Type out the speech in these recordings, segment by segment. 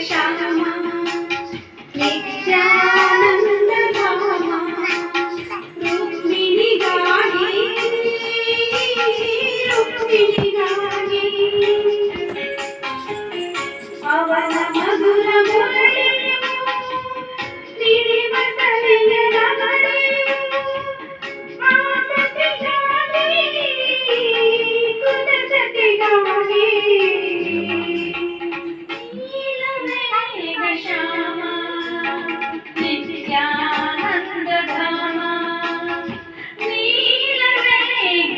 সাজামা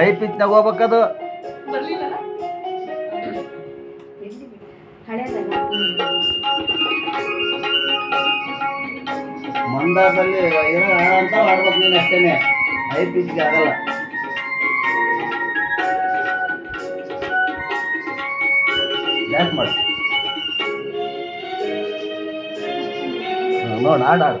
I ಪಿಚ್ನಾಗ ಹೋಗ್ಬೇಕದು ಮಂದಾದಲ್ಲಿ ಏನೋ ಅಂತ ಮಾಡ್ಬೇಕು ನೀನು ಅಷ್ಟೇನೆ. ಐ ಪಿಚ್ ಆಗಲ್ಲ. ಯಾಕೆ ಮಾಡಿ ನೋಡಿ ಆಡಾಡು